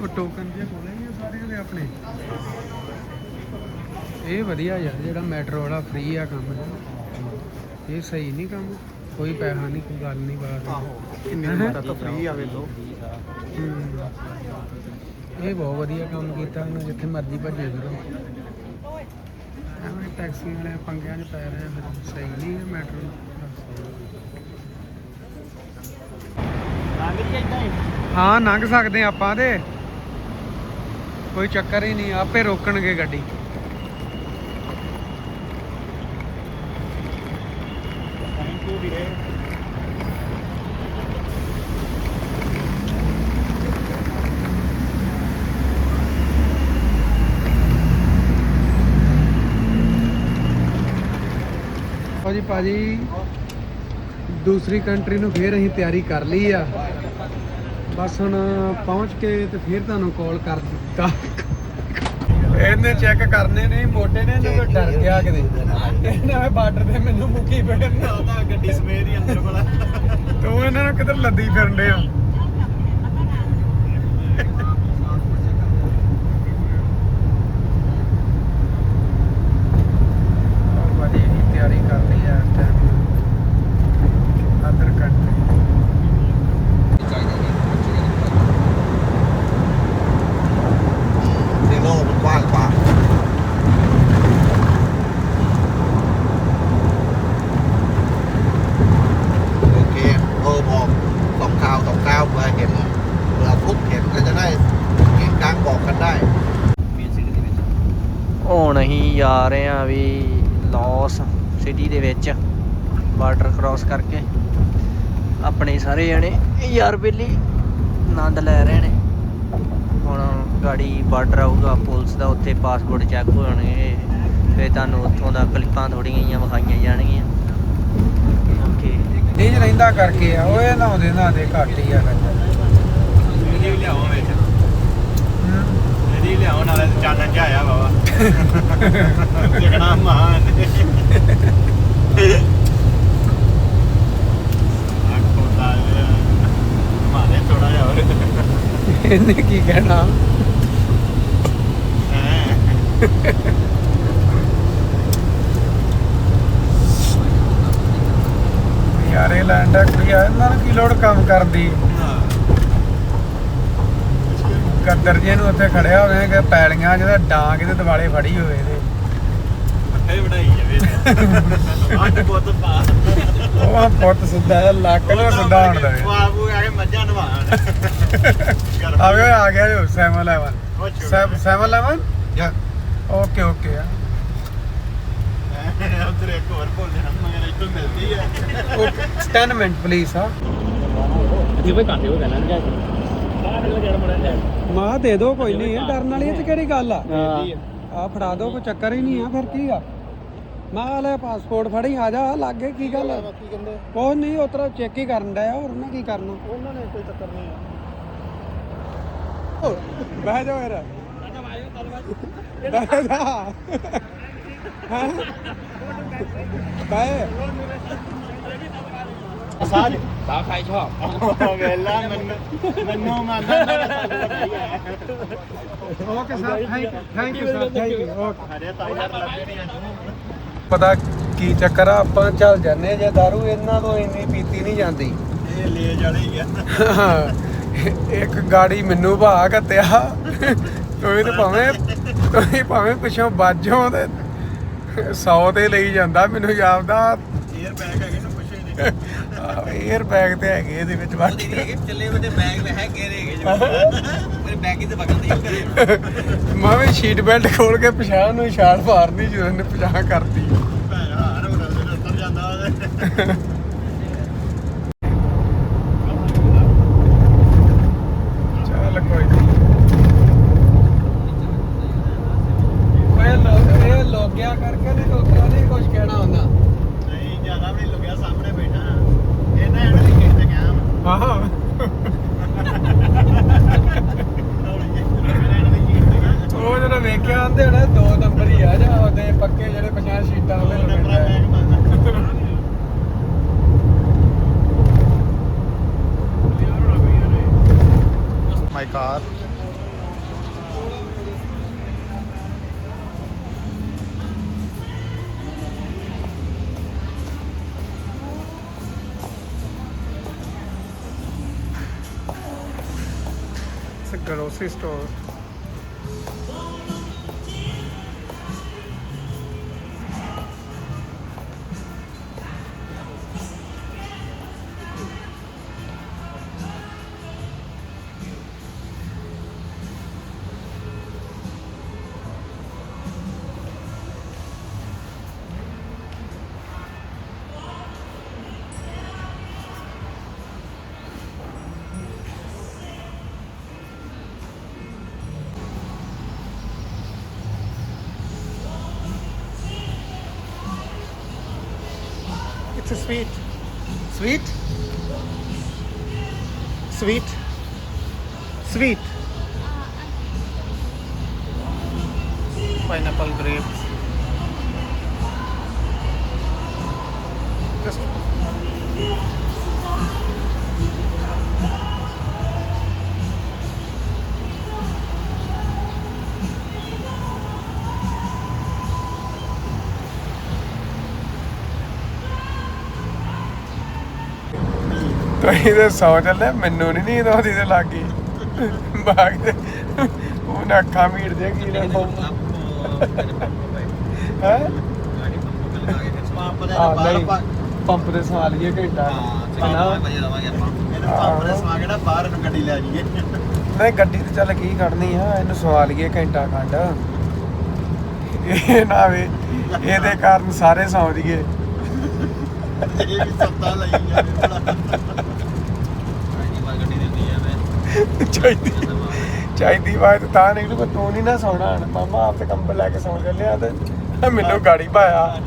ਉਹ ਟੋਕਨ ਜੇ ਕੋਲੇ ਹੀ ਆ ਸਾਰਿਆਂ ਦੇ ਆਪਣੇ। ਇਹ ਵਧੀਆ ਯਾਰ ਜਿਹੜਾ ਮੈਟਰੋ ਵਾਲਾ ਫ੍ਰੀ ਆ ਕੰਮ ਇਹ ਸਹੀ ਨਹੀਂ ਕੰਮ ਕੋਈ ਪੈਸਾ ਨਹੀਂ ਕੋਈ ਗੱਲ ਨਹੀਂ ਬਾਤ ਆਹੋ ਕਿੰਨੇ ਦਾ ਤਾਂ ਫ੍ਰੀ ਆਵੇ ਲੋ ਹੂੰ। ਇਹ ਬਹੁਤ ਵਧੀਆ ਕੰਮ ਕੀਤਾ ਉਹਨੇ ਜਿੱਥੇ ਮਰਜ਼ੀ ਭੱਜੇ ਫਿਰੋ। ਐਵੇਂ ਟੈਕਸੀ ਵਾਲੇ ਪੰਗਿਆਂ 'ਚ ਪੈ ਰਹੇ ਫਿਰ ਸਹੀ ਨਹੀਂ ਹੈ ਮੈਟਰੋ ਹਾਂ। ਲੰਘ ਸਕਦੇ ਆਪਾਂ ਤੇ। ਕੋਈ ਚੱਕਰ ਹੀ ਨਹੀਂ, ਆਪੇ ਰੋਕਣਗੇ ਗੱਡੀ। ਥੈਂਕ ਯੂ ਵੀਰੇ ਲਓ ਭਾਜੀ, ਦੂਸਰੀ ਕੰਟਰੀ ਨੂੰ ਫੇਰ ਅਸੀਂ ਤਿਆਰੀ ਕਰ ਲਈ ਆ। ਬਸ ਹੁਣ ਪਹੁੰਚ ਕੇ ਤੇ ਫੇਰ ਤੁਹਾਨੂੰ ਕਾਲ ਕਰ ਦਿੱਤਾ। ਇਹਨੇ ਚੈੱਕ ਕਰਨੇ ਨੇ ਮੋਟੇ ਨੇ ਇਹਨੂੰ ਕੋਈ ਡਰ ਗਿਆ ਕਿਤੇ। ਇਹਨੇ ਬਾਰਡਰ ਤੇ ਮੈਨੂੰ ਮੁੱਕੀ ਫੇੜਨ ਉਹਦਾ ਗੱਡੀ ਸਮੇਤ ਹੀ ਅੰਦਰ ਬੜਾ ਤੂੰ ਇਹਨਾਂ ਨੂੰ ਕਿੱਧਰ ਲੱਦੀ ਫਿਰਨ ਡਿਆ? ਬਹੁਤ ਹੁਣ ਅਸੀਂ ਜਾ ਰਹੇ ਹਾਂ ਵੀ ਲਾਸ ਸਿਟੀ ਦੇ ਵਿੱਚ ਬਾਰਡਰ ਕ੍ਰਾਸ ਕਰਕੇ। ਆਪਣੇ ਸਾਰੇ ਜਣੇ ਯਾਰ ਬੇਲੀ ਆਨੰਦ ਲੈ ਰਹੇ ਨੇ। ਹੁਣ ਗਾੜੀ ਬਾਰਡਰ ਆਊਗਾ ਪੁਲਿਸ ਦਾ ਉੱਥੇ ਪਾਸਪੋਰਟ ਚੈੱਕ ਹੋ ਜਾਣਗੇ। ਫਿਰ ਤੁਹਾਨੂੰ ਉੱਥੋਂ ਦਾ ਕਲਿੱਪਾਂ ਥੋੜੀਆਂ ਜਿਹੀਆਂ ਵਿਖਾਈਆਂ ਜਾਣਗੀਆਂ। ਓਕੇ। ਇਹ ਰਹਿੰਦਾ ਕਰਕੇ ਆ ਉਹ ਇਹ ਨਹਾਉਂਦੇ ਨਹਾਉਂਦੇ ਘੱਟ ਹੀ ਆ ਲਿਆਓ ਵਿੱਚ। ਇਹਦੀ ਲਿਆਓ ਨਾਲ ਚਾਨਣ ਚ ਆਇਆ ਬਾਬਾ ਜਗਣਾ ਮਹਾਨ ਆਖੋ ਤਾਂ ਮਾਰੇ ਥੋੜਾ ਜਿਹਾ ਹੋਰ। ਇਹਨੇ ਕੀ ਕਹਿਣਾ? ਯਾਰ ਲੈਂਡ ਹੈ ਕੋਈ ਆ? ਇਹਨਾਂ ਨੂੰ ਕੀ ਲੋੜ ਕੰਮ ਕਰਦੀ ਗੱਦਰ ਜੇ ਨੂੰ ਉੱਥੇ ਖੜਿਆ ਹੋਵੇ ਕਿ ਪੈਲੀਆਂ ਜਿਹਦਾ ਡਾਂਗ ਇਹਦੇ ਦਿਵਾਲੇ ਫੜੀ ਹੋਵੇ ਇਹਦੇ। ਇਹ ਬਣਾਈ ਜਾਵੇ ਅੱਡ ਬੁੱਤ ਪਾ। ਉਹ ਆ ਪੁੱਤ ਸਿੱਧਾ ਜਿਹਾ ਲੱਕ ਨੂੰ ਸਿੱਧਾ ਹੋਣ ਦੇਵੇ ਬਾਬੂ ਆ ਕੇ ਮੱਝਾਂ ਨਵਾਣ। ਆਵੇ ਓਏ ਆ ਗਿਆ ਜੋ 711 711 ਯਾ ਓਕੇ ਓਕੇ ਆ। ਉਧਰ ਇੱਕ ਹੋਰ ਭੁੱਲ ਜਾਣਾ ਮਗਰ ਇੱਥੋਂ ਮਿਲਦੀ ਹੈ ਓਕੇ 10 ਮਿੰਟ ਪਲੀਜ਼ ਹਾਂ। ਅਜੀ ਕੋਈ ਕਾਂਟੇ ਹੋ ਜਾਣਾ ਜਾ ਮੜਾ ਮਾਂ ਦੇ ਦਿਓ ਕੋਈ ਨਹੀਂ ਡਰਨ ਵਾਲੀ ਇਹ ਤੇ ਕਿਹੜੀ ਗੱਲ ਆ? ਆ ਫੜਾ ਦੋ ਕੋਈ ਚੱਕਰ ਹੀ ਨਹੀਂ ਆ ਫਿਰ ਕੀ ਆ? ਮੈਂ ਲੈ ਪਾਸਪੋਰਟ ਫੜੀ ਆ ਜਾ ਲੱਗੇ ਕੀ ਗੱਲ ਆ? ਕੀ ਕਹਿੰਦੇ? ਕੋਈ ਨਹੀਂ ਉਤਰਾ ਚੈੱਕ ਹੀ ਕਰਨ ਡਿਆ ਹੋਰ ਉਹਨਾਂ ਕੀ ਕਰਨਾ? ਉਹਨਾਂ ਨੇ ਕੋਈ ਚੱਕਰ ਨਹੀਂ ਬਹਿ ਜਾ ਮੇਰਾ ਬਹਿ ਜਾ। ਹਾਂ? ਬਹਿ। ਪਤਾ ਕੀ ਚੱਕਰ ਆ? ਆਪਾਂ ਚੱਲ ਜਾਂਦੇ ਜੇ दारू ਇਹਨਾਂ ਤੋਂ ਇੰਨੀ ਪੀਤੀ ਨਹੀਂ ਜਾਂਦੀ। ਇਹ ਲੇਜ ਵਾਲੇ ਆ। ਇੱਕ ਗਾੜੀ ਮੈਨੂੰ ਭਾ ਘੱਤਿਆ। ਤੁਸੀਂ ਤੇ ਭਾਵੇਂ ਤੁਸੀਂ ਭਾਵੇਂ ਪਿਛੋਂ ਬਾਜੋਂ ਤੇ 100 ਤੇ ਲਈ ਜਾਂਦਾ ਮੈਨੂੰ ਯਾਦ ਦਾ 에ਅਰ ਬੈਗ ਹੈਗਾ 에ਅਰ ਬੈਗ ਤੇ ਹੈਗੇ ਇਹਦੇ ਵਿੱਚ ਵੱਜ ਚੱਲੇ ਵੱਡੇ ਬੈਗ ਗੇਰੇ ਹੈਗੇ ਜੋ ਮੇਰੇ ਬੈਗ ਹੀ ਤੇ ਬਗਲ ਤੇ ਕਰੇ ਮੈਂ ਵੀ ਸ਼ੀਟ ਬੈਲਟ ਖੋਲ ਕੇ ਪਿਛਾਂ ਨੂੰ ਛਾਲ ਮਾਰਨੀ ਜਦੋਂ ਇਹਨੇ ਪਿਛਾਂ ਕਰਤੀ। ਭੈਣ ਹਾਰ ਹੋ ਰਿਹਾ ਜਾਂਦਾ ਉਹਦੇ ਚੱਲ ਕੋਈ ਨਹੀਂ ਓਏ ਲੋਕ ਇਹ ਲੋਗਿਆ ਕਰਕੇ ਨਹੀਂ ਲੋਕਾਂ ਨੇ ਕੁਝ ਕਹਿਣਾ ਹੁੰਦਾ ਨਹੀਂ ਜ਼ਿਆਦਾ ਵੀ ਨਹੀਂ ਲੁਕਿਆ ਸਾਹਮਣੇ ਬੈਠਾ ਇਹਨਾਂ ਐਂਡ ਦੀ ਕਿਸ ਤੇ ਗਿਆ ਮੈਂ ਹਾਂ ਉਹ ਜਿਹੜਾ ਵੇਖਿਆ ਆਂਦੇ ਹੋਣੇ ਦੋ ਨੰਬਰ ਹੀ ਆ ਜਾਂ ਉਹਦੇ ਪੱਕੇ ਜਿਹੜੇ ਪਛਾਣ ਸ਼ੀਟਾਂ ਉਹਦੇ ਲੰਮੇ my car grocery It's a grocery store. Sweet. Sweet? Sweet? Sweet. Pineapple grapes. Just ਤੁਸੀਂ ਤੇ ਸੌ ਚੱਲੇ ਮੈਨੂੰ ਨਹੀਂ ਨੀਂਦ ਆਉਂਦੀ ਤੇ ਲੱਗੀ। ਬਾਗ ਤੇ ਉਹ ਅੱਖਾਂ ਮੀਟ ਦੇ ਕੀ ਨਾ ਹੈ ਆ ਨਹੀਂ ਪੰਪ ਤੇ ਸਵਾ ਲਈਏ ਘੰਟਾ। ਹਨਾ? ਨਹੀਂ ਗੱਡੀ ਤੇ ਚੱਲ ਕੀ ਕਰਨੀ ਆ? ਇਹਨੂੰ ਸਵਾ ਲਈਏ ਘੰਟਾ ਖੰਡ। ਇਹ ਨਾ ਵੇ ਇਹਦੇ ਕਾਰਨ ਸਾਰੇ ਸੌਂ ਜੀਏ ਚਾਹੀਦੀ। ਚਾਹੀਦੀ ਬਾਤ ਤਾਂ ਨਹੀਂ ਤੂੰ ਤੂੰ ਨਹੀਂ ਨਾ ਸੌਣਾ। ਹਣ ਮਾਮਾ, ਆਪ ਤੇ ਕੰਬਲ ਲੈ ਕੇ ਸੌਂ ਚੱਲਿਆ ਤੇ ਮੈਨੂੰ ਗਾੜੀ ਪਾਇਆ।